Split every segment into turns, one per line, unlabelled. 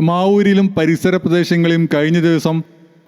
മാവൂരിലും പരിസര പ്രദേശങ്ങളിലും കഴിഞ്ഞ ദിവസം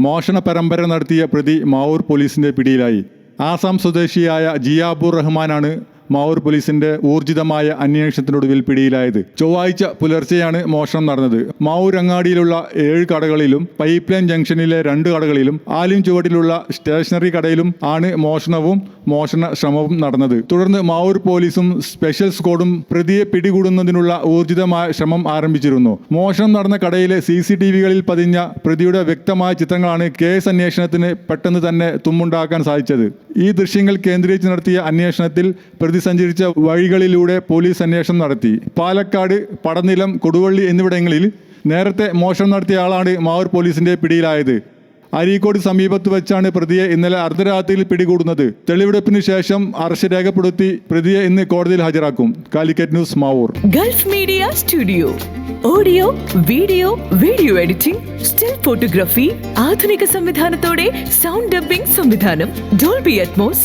മോഷണ പരമ്പര നടത്തിയ പ്രതി മാവൂർ പോലീസിന്റെ പിടിയിലായി. ആസാം സ്വദേശിയായ ജിയാബുർ റഹ്മാനാണ് മാവൂർ പോലീസിന്റെ ഊർജിതമായ അന്വേഷണത്തിനൊടുവിൽ പിടിയിലായത്. ചൊവ്വാഴ്ച പുലർച്ചെയാണ് മോഷണം നടന്നത്. മാവൂർ അങ്ങാടിയിലുള്ള ഏഴ് കടകളിലും പൈപ്പ് ലൈൻ ജംഗ്ഷനിലെ രണ്ട് കടകളിലും ആലിം ചുവട്ടിലുള്ള സ്റ്റേഷനറി കടയിലും ആണ് മോഷണവും മോഷണ ശ്രമവും നടന്നത്. തുടർന്ന് മാവൂർ പോലീസും സ്പെഷ്യൽ സ്ക്വാഡും പ്രതിയെ പിടികൂടുന്നതിനുള്ള ഊർജിതമായ ശ്രമം ആരംഭിച്ചിരുന്നു. മോഷണം നടന്ന കടയിലെ സി സി ടി വികളിൽ പതിഞ്ഞ പ്രതിയുടെ വ്യക്തമായ ചിത്രങ്ങളാണ് കേസ് അന്വേഷണത്തിന് പെട്ടെന്ന് തന്നെ തുമ്മുണ്ടാക്കാൻ സാധിച്ചത്. ഈ ദൃശ്യങ്ങൾ കേന്ദ്രീകരിച്ച് നടത്തിയ അന്വേഷണത്തിൽ പ്രതി സഞ്ചരിച്ച വഴികളിലൂടെ പോലീസ് അന്വേഷണം നടത്തി. പാലക്കാട് പടനിലം കൊടുവള്ളി എന്നിവിടങ്ങളിൽ നേരത്തെ മോഷണം നടത്തിയ ആളാണ് മാവൂർ പോലീസിന്റെ പിടിയിലായത്. അരീക്കോട് സമീപത്ത് വെച്ചാണ് പ്രതിയെ ഇന്നലെ അർദ്ധരാത്രിയിൽ പിടികൂടുന്നത്. തെളിവെടുപ്പിന് ശേഷം അറസ്റ്റ് രേഖപ്പെടുത്തി പ്രതിയെ ഇന്ന് കോടതിയിൽ ഹാജരാക്കും. Calicut news Mavoor.
Gulf media studio. Audio video video editing still photography ആധുനിക സംവിധാനത്തോടെ സൗണ്ട് ഡബിംഗ് സംവിധാനം Dolby Atmos